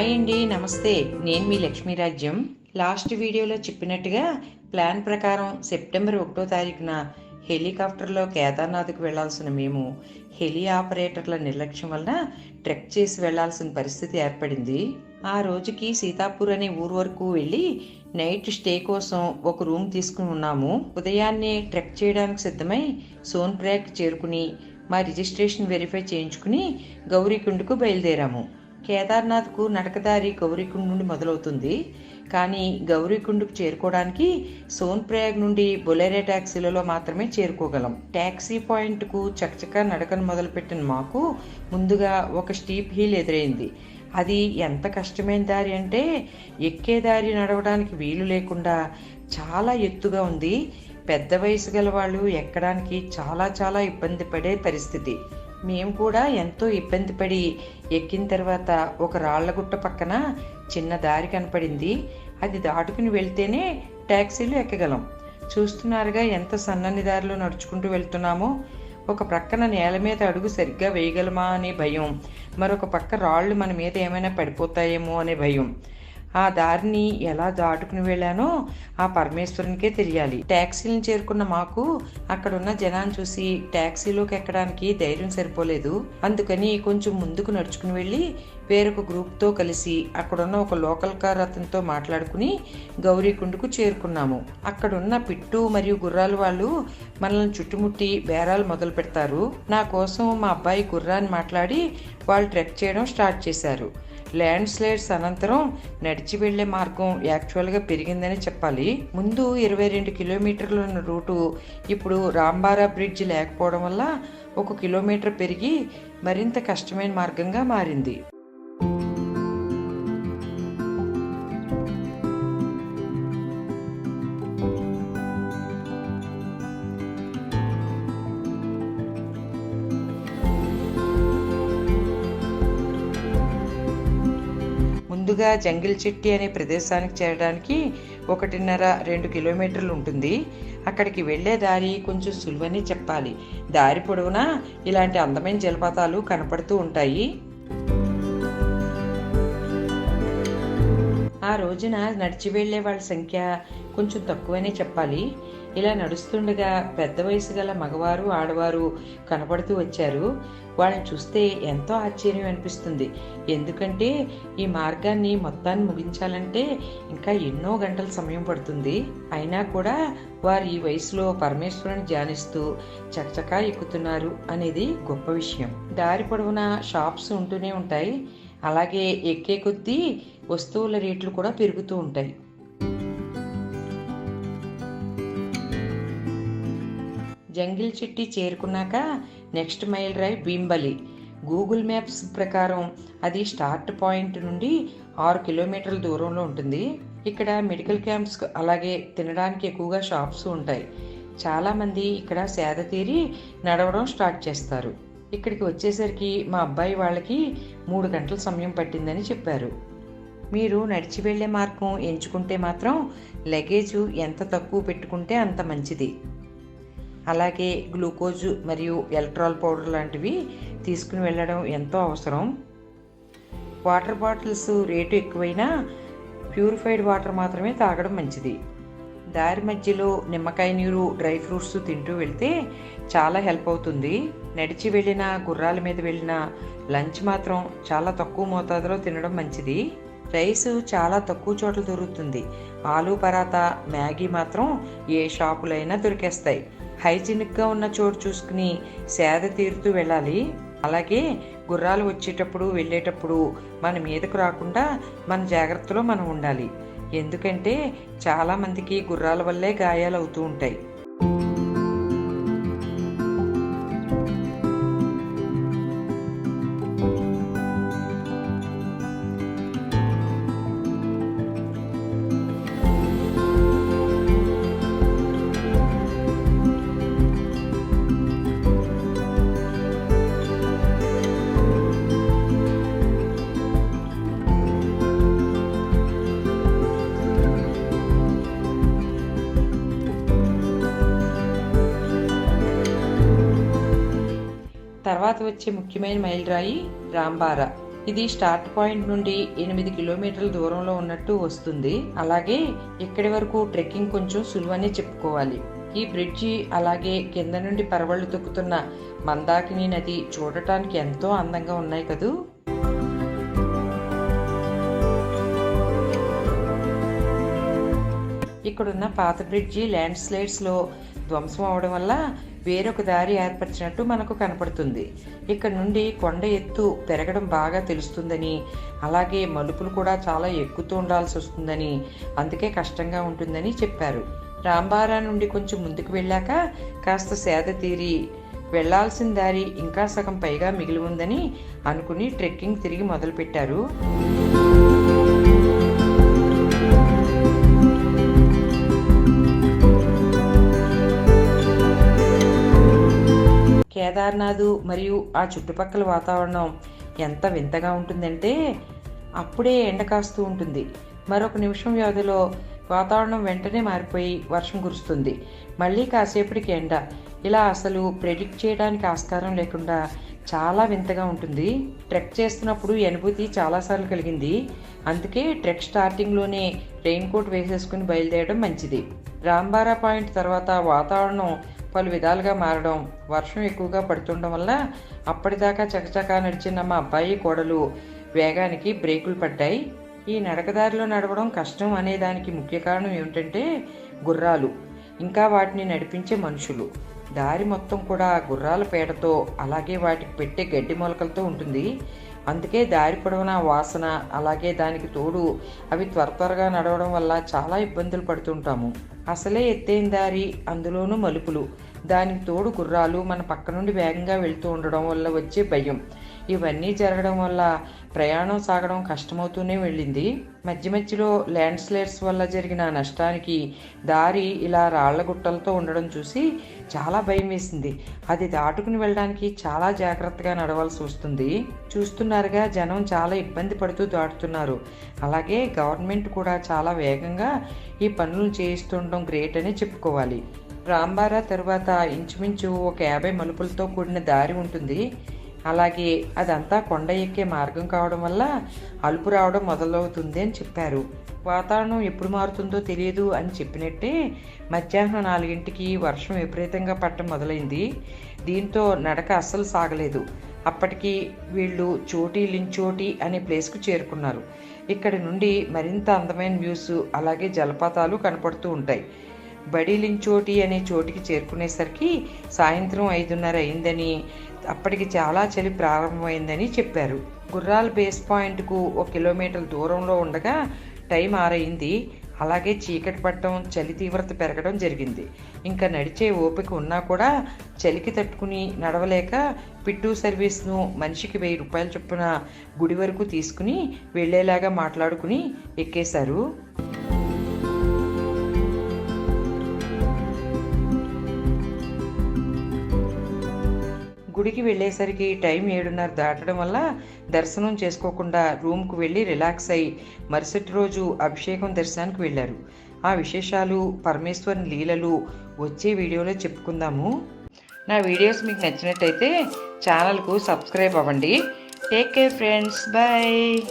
Hi అండి నమస్తే. నేను మీ లక్ష్మీరాజ్యం లాస్ట్ వీడియోలో చెప్పినట్టుగా ప్లాన్ ప్రకారం సెప్టెంబర్ ఒకటో తారీఖున హెలికాప్టర్లో కేదార్నాథ్కు వెళ్ళాల్సిన మేము హెలి ఆపరేటర్ల నిర్లక్ష్యం వలన ట్రెక్ చేసి వెళ్ళాల్సిన పరిస్థితి ఏర్పడింది. ఆ రోజుకి సీతాపూర్ అనే ఊరు వరకు వెళ్ళి నైట్ స్టే కోసం ఒక రూమ్ తీసుకుని ఉన్నాము. ఉదయాన్నే ట్రెక్ చేయడానికి సిద్ధమై సోన్ప్రయాగ్ చేరుకుని మా రిజిస్ట్రేషన్ వెరిఫై చేయించుకుని గౌరీకుండకు బయలుదేరాము. కేదార్నాథ్కు నడకదారి గౌరీకుండ్ నుండి మొదలవుతుంది. కానీ గౌరీకుండ్కు చేరుకోవడానికి సోన్ప్రయాగ్ నుండి బొలేరే ట్యాక్సీలలో మాత్రమే చేరుకోగలం. ట్యాక్సీ పాయింట్కు చకచకా నడకను మొదలుపెట్టిన మాకు ముందుగా ఒక స్టీప్ హిల్ ఎదురైంది. అది ఎంత కష్టమైన దారి అంటే ఎక్కే దారి నడవడానికి వీలు లేకుండా చాలా ఎత్తుగా ఉంది. పెద్ద వయసు గల వాళ్ళు ఎక్కడానికి చాలా చాలా ఇబ్బంది పడే పరిస్థితి. మేము కూడా ఎంతో ఇబ్బంది పడి ఎక్కిన తర్వాత ఒక రాళ్ళగుట్ట పక్కన చిన్న దారి కనపడింది. అది దాటుకుని వెళ్తేనే ట్యాక్సీలు ఎక్కగలం. చూస్తున్నారుగా ఎంత సన్నని దారిలో నడుచుకుంటూ వెళ్తున్నామో. ఒక ప్రక్కన నేల మీద అడుగు సరిగ్గా వేయగలమా అనే భయం. మరొక పక్క రాళ్ళు మన మీద ఏమైనా పడిపోతాయేమో అనే భయం. ఆ దారిని ఎలా దాటుకుని వెళ్ళానో ఆ పరమేశ్వరునికే తెలియాలి. ట్యాక్సీలను చేరుకున్న మాకు అక్కడున్న జనాన్ని చూసి ట్యాక్సీలోకి ఎక్కడానికి ధైర్యం సరిపోలేదు. అందుకని కొంచెం ముందుకు నడుచుకుని వెళ్ళి వేరొక గ్రూప్తో కలిసి అక్కడున్న ఒక లోకల్ కార్ అతనితో మాట్లాడుకుని గౌరీకుండకు చేరుకున్నాము. అక్కడున్న పిట్టు మరియు గుర్రాలు వాళ్ళు మనల్ని చుట్టుముట్టి బేరాలు మొదలు పెడతారు. నా కోసం మా అబ్బాయి గుర్రాన్ని మాట్లాడి వాళ్ళు ట్రెక్ చేయడం స్టార్ట్ చేశారు. ల్యాండ్ స్లైడ్స్ అనంతరం నడిచి వెళ్ళే మార్గం యాక్చువల్గా పెరిగిందని చెప్పాలి. ముందు ఇరవై రెండు కిలోమీటర్లు ఉన్న రూటు ఇప్పుడు రాంబారా బ్రిడ్జ్ లేకపోవడం వల్ల ఒక కిలోమీటర్ పెరిగి మరింత కష్టమైన మార్గంగా మారింది. ముందుగా జంగిల్ చిట్టి అనే ప్రదేశానికి చేరడానికి ఒకటిన్నర రెండు కిలోమీటర్లు ఉంటుంది. అక్కడికి వెళ్ళే దారి కొంచెం సులువని చెప్పాలి. దారి పొడవునా ఇలాంటి అందమైన జలపాతాలు కనపడుతూ ఉంటాయి. ఆ రోజున నడిచి వెళ్ళే వాళ్ళ సంఖ్య కొంచెం తక్కువనే చెప్పాలి. ఇలా నడుస్తుండగా పెద్ద వయసు గల మగవారు ఆడవారు కనపడుతూ వచ్చారు. వాళ్ళని చూస్తే ఎంతో ఆశ్చర్యం అనిపిస్తుంది. ఎందుకంటే ఈ మార్గాన్ని మొత్తాన్ని ముగించాలంటే ఇంకా ఎన్నో గంటల సమయం పడుతుంది. అయినా కూడా వారు ఈ వయసులో పరమేశ్వరుని ధ్యానిస్తూ చకచకా ఎక్కుతున్నారు అనేది గొప్ప విషయం. దారి పొడవునా షాప్స్ ఉంటూనే ఉంటాయి. అలాగే ఎక్కే కొద్దీ వస్తువుల రేట్లు కూడా పెరుగుతూ ఉంటాయి. జంగిల్ చిట్టి చేరుకున్నాక next mile drive Bhimbali. Google Maps ప్రకారం అది స్టార్ట్ పాయింట్ నుండి ఆరు కిలోమీటర్ల దూరంలో ఉంటుంది. ఇక్కడ మెడికల్ క్యాంప్స్ అలాగే తినడానికి ఎక్కువగా షాప్స్ ఉంటాయి. చాలామంది ఇక్కడ సేద తీరి నడవడం స్టార్ట్ చేస్తారు. ఇక్కడికి వచ్చేసరికి మా అబ్బాయి వాళ్ళకి మూడు గంటల సమయం పట్టిందని చెప్పారు. మీరు నడిచి వెళ్ళే మార్గం ఎంచుకుంటే మాత్రం లగేజ్ ఎంత తక్కువ పెట్టుకుంటే అంత మంచిది. అలాగే గ్లూకోజ్ మరియు ఎలక్ట్రాల్ పౌడర్ లాంటివి తీసుకుని వెళ్ళడం ఎంతో అవసరం. వాటర్ బాటిల్స్ రేటు ఎక్కువైనా ప్యూరిఫైడ్ వాటర్ మాత్రమే తాగడం మంచిది. దారి మధ్యలో నిమ్మకాయ నీరు డ్రై ఫ్రూట్స్ తింటూ వెళ్తే చాలా హెల్ప్ అవుతుంది. నడిచి వెళ్ళిన గుర్రాల మీద వెళ్ళిన లంచ్ మాత్రం చాలా తక్కువ మోతాదులో తినడం మంచిది. రైస్ చాలా తక్కువ చోట్ల దొరుకుతుంది. ఆలు పరాతా మ్యాగీ మాత్రం ఏ షాపులైనా దొరికేస్తాయి. హైజీనిక్గా ఉన్న చోటు చూసుకుని సేద తీరుతూ వెళ్ళాలి. అలాగే గుర్రాలు వచ్చేటప్పుడు వెళ్ళేటప్పుడు మన మీదకు రాకుండా మన జాగ్రత్తలో మనం ఉండాలి. ఎందుకంటే చాలామందికి గుర్రాల వల్లే గాయాలు అవుతూ ఉంటాయి. తర్వాత వచ్చే ముఖ్యమైన మైలురాయి రాంబారా. ఇది స్టార్ట్ పాయింట్ నుండి ఎనిమిది కిలోమీటర్ల దూరంలో ఉన్నట్టు వస్తుంది. అలాగే ఇక్కడి వరకు ట్రెక్కింగ్ కొంచెం సులువనే చెప్పుకోవాలి. ఈ బ్రిడ్జి అలాగే కింద నుండి పరవళ్ళు తొక్కుతున్న మందాకిని నది చూడటానికి ఎంతో అందంగా ఉన్నాయి కదూ. ఇక్కడున్న పాత బ్రిడ్జి ల్యాండ్ స్లైడ్స్లో ధ్వంసం అవడం వల్ల వేరొక దారి ఏర్పరిచినట్టు మనకు కనపడుతుంది. ఇక్కడ నుండి కొండ ఎత్తు పెరగడం బాగా తెలుస్తుందని అలాగే మలుపులు కూడా చాలా ఎక్కుతూ ఉండాల్సి వస్తుందని అందుకే కష్టంగా ఉంటుందని చెప్పారు. రాంబారా నుండి కొంచెం ముందుకు వెళ్ళాక కాస్త సేద తీరి వెళ్ళాల్సిన దారి ఇంకా సగం పైగా మిగిలి ఉందని అనుకుని ట్రెక్కింగ్ తిరిగి మొదలుపెట్టారు. కేదార్నాథ్ మరియు ఆ చుట్టుపక్కల వాతావరణం ఎంత వింతగా ఉంటుందంటే అప్పుడే ఎండ కాస్తూ ఉంటుంది. మరొక నిమిషం వ్యవధిలో వాతావరణం వెంటనే మారిపోయి వర్షం కురుస్తుంది. మళ్ళీ కాసేపటికి ఎండ. ఇలా అసలు ప్రెడిక్ట్ చేయడానికి ఆస్కారం లేకుండా చాలా వింతగా ఉంటుంది. ట్రెక్ చేస్తున్నప్పుడు ఈ అనుభూతి చాలాసార్లు కలిగింది. అందుకే ట్రెక్ స్టార్టింగ్లోనే రెయిన్ కోట్ వేసేసుకుని బయలుదేరడం మంచిది. రాంబారా పాయింట్ తర్వాత వాతావరణం పలు విధాలుగా మారడం. వర్షం ఎక్కువగా పడుతుండడం వల్ల అప్పటిదాకా చకచకా నడిచిన మా అబ్బాయి కోడలు వేగానికి బ్రేకులు పడ్డాయి. ఈ నడకదారిలో నడవడం కష్టం అనే దానికి ముఖ్య కారణం ఏమిటంటే గుర్రాలు. ఇంకా వాటిని నడిపించే మనుషులు. దారి మొత్తం కూడా గుర్రాల పేడతో అలాగే వాటికి పెట్టే గడ్డి మొలకలతో ఉంటుంది. అందుకే దారి పొడవునా వాసన అలాగే దానికి తోడు అవి త్వర త్వరగా నడవడం వల్ల చాలా ఇబ్బందులు పడుతుంటాము. అసలే ఎత్తైన దారి అందులోనూ మలుపులు. దానికి తోడు గుర్రాలు మన పక్క నుండి వేగంగా వెళ్తూ ఉండడం వల్ల వచ్చే భయం. ఇవన్నీ జరగడం వల్ల ప్రయాణం సాగడం కష్టమవుతూనే వెళ్ళింది. మధ్య మధ్యలో ల్యాండ్ స్లైడ్స్ వల్ల జరిగిన నష్టానికి దారి ఇలా రాళ్ళ గుట్టలతో ఉండడం చూసి చాలా భయం వేసింది. అది దాటుకుని వెళ్ళడానికి చాలా జాగ్రత్తగా నడవాల్సి వస్తుంది. చూస్తున్నారుగా జనం చాలా ఇబ్బంది పడుతూ దాటుతున్నారు. అలాగే గవర్నమెంట్ కూడా చాలా వేగంగా ఈ పనులు చేయిస్తుండడం గ్రేట్ అని చెప్పుకోవాలి. రాంబారా తర్వాత ఇంచుమించు ఒక యాభై మలుపులతో కూడిన దారి ఉంటుంది. అలాగే అదంతా కొండ ఎక్కే మార్గం కావడం వల్ల అలుపు రావడం మొదలవుతుంది అని చెప్పారు. వాతావరణం ఎప్పుడు మారుతుందో తెలియదు అని చెప్పినట్టే మధ్యాహ్నం నాలుగింటికి వర్షం విపరీతంగా పట్టడం మొదలైంది. దీంతో నడక అస్సలు సాగలేదు. అప్పటికి వీళ్ళు చోటి లించోటి అనే ప్లేస్కు చేరుకున్నారు. ఇక్కడ నుండి మరింత అందమైన వ్యూస్ అలాగే జలపాతాలు కనపడుతూ ఉంటాయి. బడిలించోటి అనే చోటికి చేరుకునేసరికి సాయంత్రం ఐదున్నర అయిందని అప్పటికి చాలా చలి ప్రారంభమైందని చెప్పారు. గుర్రాల బేస్ పాయింట్కు ఒక కిలోమీటర్ దూరంలో ఉండగా టైం ఆరయింది అలాగే చీకటి పట్టడం చలి తీవ్రత పెరగడం జరిగింది. ఇంకా నడిచే ఓపిక ఉన్నా కూడా చలికి తట్టుకుని నడవలేక పిట్టు సర్వీస్ను మనిషికి వెయ్యి రూపాయల చొప్పున గుడి వరకు తీసుకుని వెళ్ళేలాగా మాట్లాడుకుని ఎక్కేశారు. గుడికి వెళ్ళేసరికి టైం ఏడున్నర దాటడం వల్ల దర్శనం చేసుకోకుండా రూమ్కు వెళ్ళి రిలాక్స్ అయి మరుసటి రోజు అభిషేకం దర్శనానికి వెళ్ళారు. ఆ విశేషాలు పరమేశ్వరుని లీలలు వచ్చే వీడియోలో చెప్పుకుందాము. నా వీడియోస్ మీకు నచ్చినట్టయితే ఛానల్కు సబ్స్క్రైబ్ అవ్వండి. Take care friends. బాయ్.